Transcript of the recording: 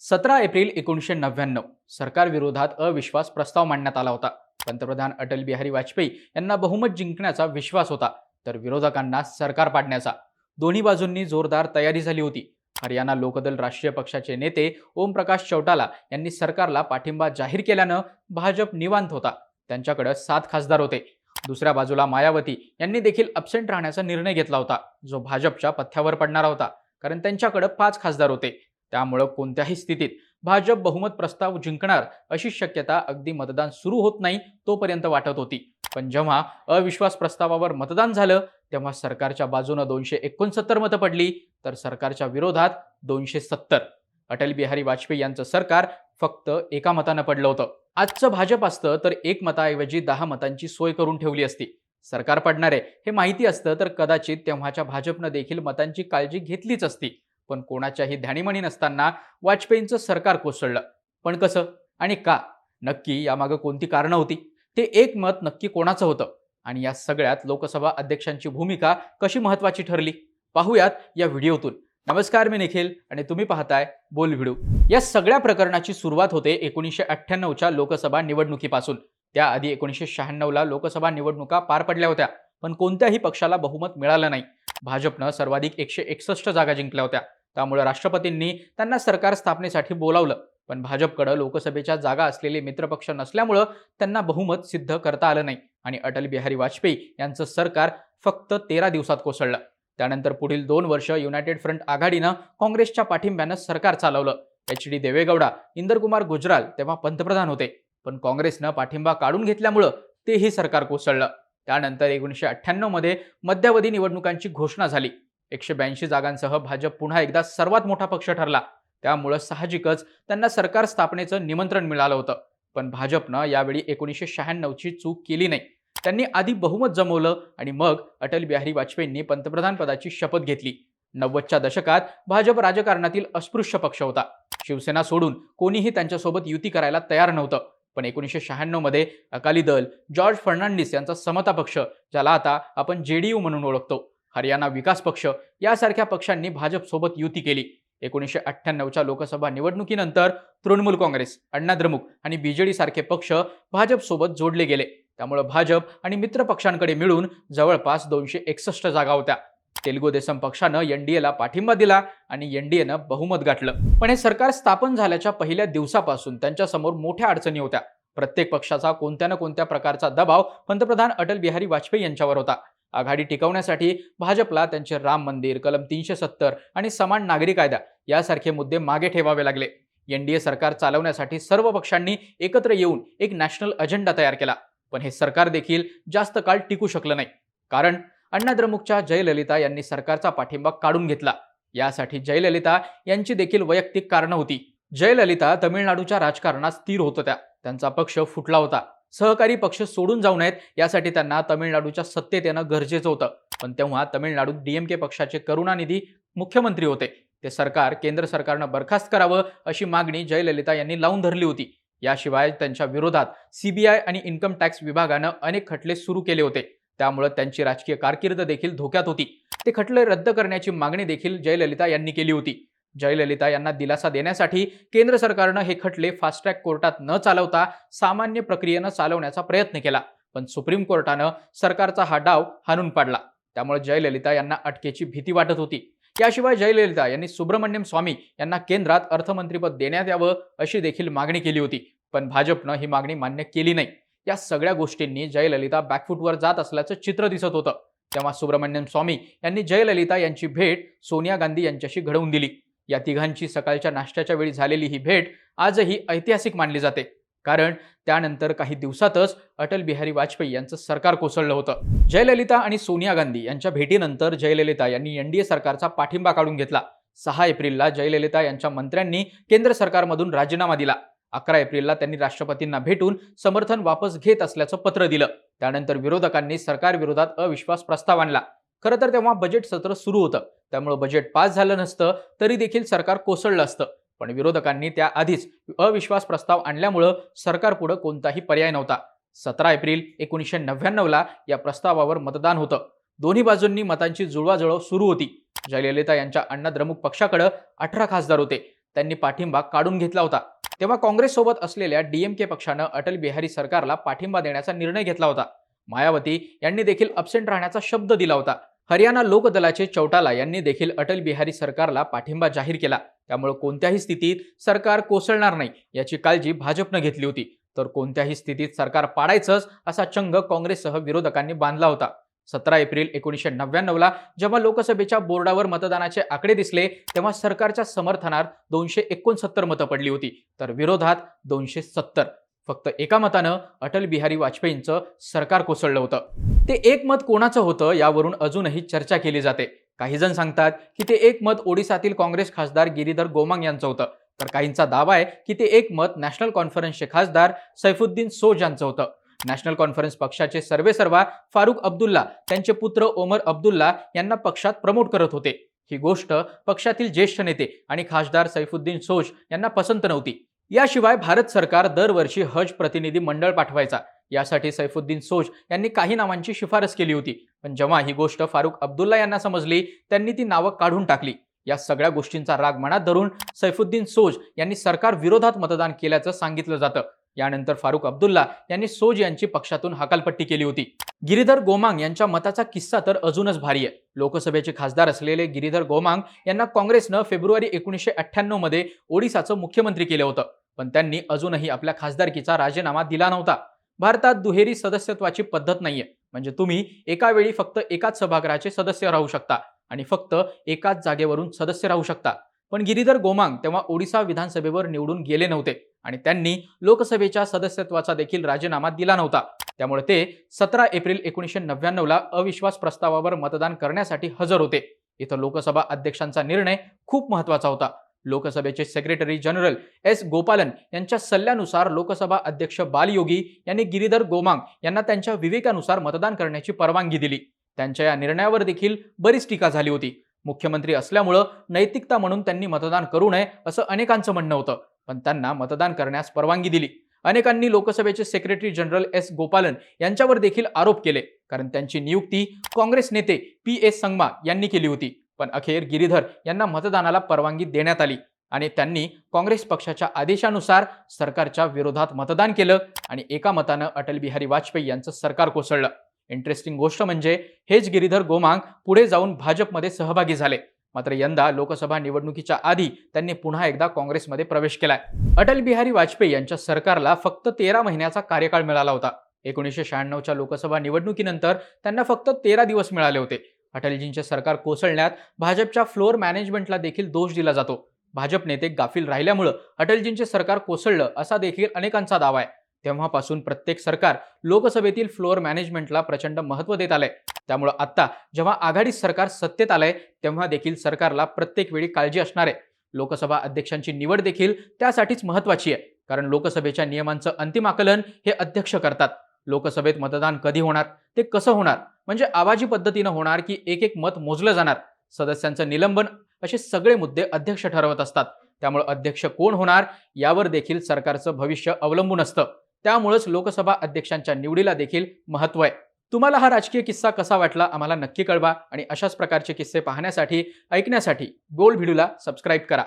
सतरा एप्रिल एकोणीसशे नव्याण्णव. सरकारविरोधात अविश्वास प्रस्ताव मांडण्यात आला होता. पंतप्रधान अटल बिहारी वाजपेयी यांना बहुमत जिंकण्याचा विश्वास होता तर विरोधकांना सरकार पाडण्याचा. दोन्ही बाजूंनी जोरदार तयारी झाली होती. हरियाणा लोकदल राष्ट्रीय पक्षाचे नेते ओमप्रकाश चौटाला यांनी सरकारला पाठिंबा जाहीर केल्यानं भाजप निवांत होता. त्यांच्याकडे सात खासदार होते. दुसऱ्या बाजूला मायावती यांनी देखील अब्सेंट राहण्याचा निर्णय घेतला होता जो भाजपच्या पथ्यावर पडणारा होता कारण त्यांच्याकडे पाच खासदार होते. त्यामुळं कोणत्याही स्थितीत भाजप बहुमत प्रस्ताव जिंकणार अशी शक्यता अगदी मतदान सुरू होत नाही तोपर्यंत वाटत होती. पण जेव्हा अविश्वास प्रस्तावावर मतदान झालं तेव्हा सरकारच्या बाजूनं दोनशे एकोणसत्तर मतं पडली तर सरकारच्या विरोधात दोनशे सत्तर. अटल बिहारी वाजपेयी यांचं सरकार फक्त एका मतानं पडलं होतं. आजचं भाजप असतं तर एक मताऐवजी दहा मतांची सोय करून ठेवली असती. सरकार पडणारे हे माहिती असतं तर कदाचित तेव्हाच्या भाजपनं देखील मतांची काळजी घेतलीच असती. पण कोणाच्याही ध्यानीमणी नसताना वाजपेयींचं सरकार कोसळलं. पण कसं? आणि का? नक्की यामागं कोणती कारणं होती? ते एक मत नक्की कोणाचं होतं? आणि या सगळ्यात लोकसभा अध्यक्षांची भूमिका कशी महत्वाची ठरली? पाहूयात या व्हिडिओतून. नमस्कार मी निखिल आणि तुम्ही पाहताय बोल व्हिडिओ. या सगळ्या प्रकरणाची सुरुवात होते एकोणीसशे अठ्ठ्याण्णवच्या लोकसभा निवडणुकीपासून. त्याआधी एकोणीसशे शहाण्णवला लोकसभा निवडणुका पार पडल्या होत्या पण कोणत्याही पक्षाला बहुमत मिळालं नाही. भाजपनं सर्वाधिक एकशे एकसष्ट जागा जिंकल्या होत्या. त्यामुळे राष्ट्रपतींनी त्यांना सरकार स्थापनेसाठी बोलावलं. पण भाजपकडे लोकसभेच्या जागा असलेले मित्रपक्ष नसल्यामुळं त्यांना बहुमत सिद्ध करता आलं नाही आणि अटल बिहारी वाजपेयी यांचं सरकार फक्त तेरा दिवसात कोसळलं. त्यानंतर पुढील दोन वर्ष युनायटेड फ्रंट आघाडीनं काँग्रेसच्या पाठिंब्यानं सरकार चालवलं. एच डी देवेगौडा इंदरकुमार गुजराल तेव्हा पंतप्रधान होते. पण काँग्रेसनं पाठिंबा काढून घेतल्यामुळं तेही सरकार कोसळलं. त्यानंतर एकोणीसशे अठ्ठ्याण्णवमध्ये मध्यावधी निवडणुकांची घोषणा झाली. एकशे ब्याऐंशी जागांसह भाजप पुन्हा एकदा सर्वात मोठा पक्ष ठरला. त्यामुळं साहजिकच त्यांना सरकार स्थापनेचं निमंत्रण मिळालं होतं. पण भाजपनं यावेळी एकोणीसशे शहाण्णवची चूक केली नाही. त्यांनी आधी बहुमत जमवलं आणि मग अटल बिहारी वाजपेयींनी पंतप्रधानपदाची शपथ घेतली. नव्वदच्या दशकात भाजप राजकारणातील अस्पृश्य पक्ष होता. शिवसेना सोडून कोणीही त्यांच्यासोबत युती करायला तयार नव्हतं. पण एकोणीसशे शहाण्णवमध्ये अकाली दल जॉर्ज फर्नांडिस यांचा समता पक्ष ज्याला आता आपण जेडीयू म्हणून ओळखतो. हरियाणा विकास पक्ष यासारख्या पक्षांनी भाजपसोबत युती केली. एकोणीसशे अठ्ठ्याण्णवच्या लोकसभा निवडणुकीनंतर तृणमूल काँग्रेस अण्णा द्रमुक आणि बीजेडी सारखे पक्ष भाजपसोबत जोडले गेले. त्यामुळे भाजप आणि मित्र पक्षांकडे मिळून जवळपास दोनशे एकसष्ट जागा होत्या. तेलुगू देसम पक्षानं एनडीएला पाठिंबा दिला आणि एनडीएनं बहुमत गाठलं. पण हे सरकार स्थापन झाल्याच्या पहिल्या दिवसापासून त्यांच्यासमोर मोठ्या अडचणी होत्या. प्रत्येक पक्षाचा कोणत्या ना कोणत्या प्रकारचा दबाव पंतप्रधान अटल बिहारी वाजपेयी यांच्यावर होता. आघाडी टिकवण्यासाठी भाजपला त्यांचे राम मंदिर कलम तीनशे सत्तर आणि समान नागरी कायदा यासारखे मुद्दे मागे ठेवावे लागले. एनडीए सरकार चालवण्यासाठी सर्व पक्षांनी एकत्र येऊन एक नॅशनल अजेंडा तयार केला. पण हे सरकार देखील जास्त काळ टिकू शकलं नाही. कारण अण्णाद्रमुकच्या जयललिता यांनी सरकारचा पाठिंबा काढून घेतला. यासाठी जयललिता यांची देखील वैयक्तिक कारणं होती. जयललिता तमिळनाडूच्या राजकारणात स्थिर होत होत्या. त्यांचा पक्ष फुटला होता. सहकारी पक्ष सोडून जाऊ नयेत यासाठी त्यांना तमिळनाडूच्या सत्तेत येणं गरजेचं होतं. पण तेव्हा तमिळनाडूत डीएमके पक्षाचे करुणानिधी मुख्यमंत्री होते. ते सरकार केंद्र सरकारनं बरखास्त करावं अशी मागणी जयललिता यांनी लावून धरली होती. याशिवाय त्यांच्या विरोधात सीबीआय आणि इन्कम टॅक्स विभागानं अनेक खटले सुरू केले होते. त्यामुळे त्यांची राजकीय कारकीर्द देखील धोक्यात होती. ते खटले रद्द करण्याची मागणी देखील जयललिता यांनी केली होती. जयललिता यांना दिलासा देण्यासाठी केंद्र सरकारनं हे खटले फास्ट ट्रॅक कोर्टात न चालवता सामान्य प्रक्रियेनं चालवण्याचा प्रयत्न केला. पण सुप्रीम कोर्टानं सरकारचा हा डाव हाणून पाडला. त्यामुळे जयललिता यांना अटकेची भीती वाटत होती. याशिवाय जयललिता यांनी सुब्रमण्यम स्वामी यांना केंद्रात अर्थमंत्रीपद देण्यात यावं अशी देखील मागणी केली होती. पण भाजपनं ही मागणी मान्य केली नाही. या सगळ्या गोष्टींनी जयललिता बॅकफूटवर जात असल्याचं चित्र दिसत होतं. तेव्हा सुब्रमण्यम स्वामी यांनी जयललिता यांची भेट सोनिया गांधी यांच्याशी घडवून दिली. या तिघांची सकाळच्या नाश्त्याच्या वेळी झालेली ही भेट आजही ऐतिहासिक मानली जाते. कारण त्यानंतर काही दिवसातच अटल बिहारी वाजपेयी यांचं सरकार कोसळलं होतं. जयललिता आणि सोनिया गांधी यांच्या भेटीनंतर जयललिता यांनी एनडीए सरकारचा पाठिंबा काढून घेतला. सहा एप्रिलला जयललिता यांच्या मंत्र्यांनी केंद्र सरकारमधून राजीनामा दिला. अकरा एप्रिलला त्यांनी राष्ट्रपतींना भेटून समर्थन वापस घेत असल्याचं पत्र दिलं. त्यानंतर विरोधकांनी सरकारविरोधात अविश्वास प्रस्ताव आणला. खरं तर तेव्हा बजेट सत्र सुरू होतं. त्यामुळे बजेट पास झालं नसतं तरी देखील सरकार कोसळलं असतं. पण विरोधकांनी त्याआधीच अविश्वास प्रस्ताव आणल्यामुळं सरकारपुढं कोणताही पर्याय नव्हता. सतरा एप्रिल एकोणीसशे नव्याण्णवला या प्रस्तावावर मतदान होतं. दोन्ही बाजूंनी मतांची जुळवाजुळव सुरू होती. जयललिता यांच्या अण्णा द्रमुक पक्षाकडे अठरा खासदार होते. त्यांनी पाठिंबा काढून घेतला होता. तेव्हा काँग्रेससोबत असलेल्या डीएमके पक्षानं अटल बिहारी सरकारला पाठिंबा देण्याचा निर्णय घेतला होता. मायावती यांनी देखील अब्सेंट राहण्याचा शब्द दिला होता. हरियाणा लोकदलाचे चौटाला यांनी देखील अटल बिहारी सरकारला पाठिंबा जाहीर केला. त्यामुळे कोणत्याही स्थितीत सरकार कोसळणार नाही याची काळजी भाजपनं घेतली होती. तर कोणत्याही स्थितीत सरकार पाडायचंच असा चंग काँग्रेससह विरोधकांनी बांधला होता. सतरा एप्रिल एकोणीसशे नव्याण्णवला जेव्हा लोकसभेच्या बोर्डावर मतदानाचे आकडे दिसले तेव्हा सरकारच्या समर्थनात दोनशे एकोणसत्तर मतं पडली होती. तर विरोधात दोनशे सत्तर. फक्त एका मतानं अटल बिहारी वाजपेयींचं सरकार कोसळलं होतं. ते एक मत कोणाचं होतं यावरून अजूनही चर्चा केली जाते. काही जण सांगतात की ते एक मत ओडिसातील काँग्रेस खासदार गिरीधर गोमांग यांचं होतं. तर काहींचा दावा आहे की ते एक मत नॅशनल कॉन्फरन्सचे खासदार सैफुद्दीन सोज यांचं होतं. नॅशनल कॉन्फरन्स पक्षाचे सर्वेसर्वा फारुख अब्दुल्ला त्यांचे पुत्र ओमर अब्दुल्ला यांना पक्षात प्रमोट करत होते. ही गोष्ट पक्षातील ज्येष्ठ नेते आणि खासदार सैफुद्दीन सोज यांना पसंत नव्हती. याशिवाय भारत सरकार दरवर्षी हज प्रतिनिधी मंडळ पाठवायचा. यासाठी सैफुद्दीन सोज यांनी काही नावांची शिफारस केली होती. पण जेव्हा ही गोष्ट फारुख अब्दुल्ला यांना समजली त्यांनी ती नावं काढून टाकली. या सगळ्या गोष्टींचा राग मनात धरून सैफुद्दीन सोज यांनी सरकार विरोधात मतदान केल्याचं सांगितलं जातं. यानंतर फारुख अब्दुल्ला यांनी सोज यांची पक्षातून हकालपट्टी केली होती. गिरीधर गोमांग यांच्या मताचा किस्सा तर अजूनच भारी आहे. लोकसभेचे खासदार असलेले गिरीधर गोमांग यांना काँग्रेसनं फेब्रुवारी एकोणीसशे अठ्ठ्याण्णवमध्ये ओडिसाचं मुख्यमंत्री केलं होतं. पण त्यांनी अजूनही आपल्या खासदारकीचा राजीनामा दिला नव्हता. भारतात दुहेरी सदस्यत्वाची पद्धत नाहीये. म्हणजे तुम्ही एका वेळी फक्त एकाच सभागृहाचे सदस्य राहू शकता आणि फक्त एकाच जागेवरून सदस्य राहू शकता. पण गिरीधर गोमांग तेव्हा ओडिसा विधानसभेवर निवडून गेले नव्हते आणि त्यांनी लोकसभेच्या सदस्यत्वाचा देखील राजीनामा दिला नव्हता. त्यामुळे ते सतरा एप्रिल एकोणीसशे नव्याण्णवला अविश्वास प्रस्तावावर मतदान करण्यासाठी हजर होते. इथं लोकसभा अध्यक्षांचा निर्णय खूप महत्त्वाचा होता. लोकसभेचे सेक्रेटरी जनरल एस. गोपालन यांच्या सल्ल्यानुसार लोकसभा अध्यक्ष बालयोगी यांनी गिरीधर गोमांग यांना त्यांच्या विवेकानुसार मतदान करण्याची परवानगी दिली. त्यांच्या या निर्णयावर देखील बरीच टीका झाली होती. मुख्यमंत्री असल्यामुळं नैतिकता म्हणून त्यांनी मतदान करू नये असं अनेकांचं म्हणणं होतं. पण त्यांना मतदान करण्यास परवानगी दिली. अनेकांनी लोकसभेचे सेक्रेटरी जनरल एस. गोपालन यांच्यावर देखील आरोप केले. कारण त्यांची नियुक्ती काँग्रेस नेते पी. एस. संगमा यांनी केली होती. पण अखेर गिरीधर यांना मतदानाला परवानगी देण्यात आली आणि त्यांनी काँग्रेस पक्षाच्या आदेशानुसार सरकारच्या विरोधात मतदान केलं आणि एका मतानं अटल बिहारी वाजपेयी यांचं सरकार कोसळलं. इंटरेस्टिंग गोष्ट म्हणजे हेच गिरीधर गोमांग पुढे जाऊन भाजपमध्ये सहभागी झाले. मात्र यंदा लोकसभा निवडणुकीच्या आधी त्यांनी पुन्हा एकदा काँग्रेसमध्ये प्रवेश केलाय. अटल बिहारी वाजपेयी यांच्या सरकारला फक्त तेरा महिन्याचा कार्यकाळ मिळाला होता. एकोणीसशे शहाण्णवच्या लोकसभा निवडणुकीनंतर त्यांना फक्त तेरा दिवस मिळाले होते. अटलजींचे सरकार कोसळण्यात भाजपच्या फ्लोअर मॅनेजमेंटला देखील दोष दिला जातो. भाजप नेते गाफील राहिल्यामुळं अटलजींचे सरकार कोसळलं असा देखील अनेकांचा दावा आहे. तेव्हापासून प्रत्येक सरकार लोकसभेतील फ्लोअर मॅनेजमेंटला प्रचंड महत्त्व देत आलंय. त्यामुळं आत्ता जेव्हा आघाडी सरकार सत्तेत आलंय तेव्हा देखील सरकारला प्रत्येक वेळी काळजी असणार आहे. लोकसभा अध्यक्षांची निवड देखील त्यासाठीच महत्वाची आहे. कारण लोकसभेच्या नियमांचं अंतिम आकलन हे अध्यक्ष करतात. लोकसभेत मतदान कधी होणार? ते कसं होणार? म्हणजे आवाजी पद्धतीनं होणार की एक एक मत मोजलं जाणार? सदस्यांचं निलंबन असे सगळे मुद्दे अध्यक्ष ठरवत असतात. त्यामुळे अध्यक्ष कोण होणार यावर देखील सरकारचं भविष्य अवलंबून असतं. त्यामुळेच लोकसभा अध्यक्षांच्या निवडीला देखील महत्त्व आहे. तुम्हाला हा राजकीय किस्सा कसा वाटला आम्हाला नक्की कळवा आणि अशाच प्रकारचे किस्से पाहण्यासाठी ऐकण्यासाठी गोल व्हिडिओला सबस्क्राईब करा.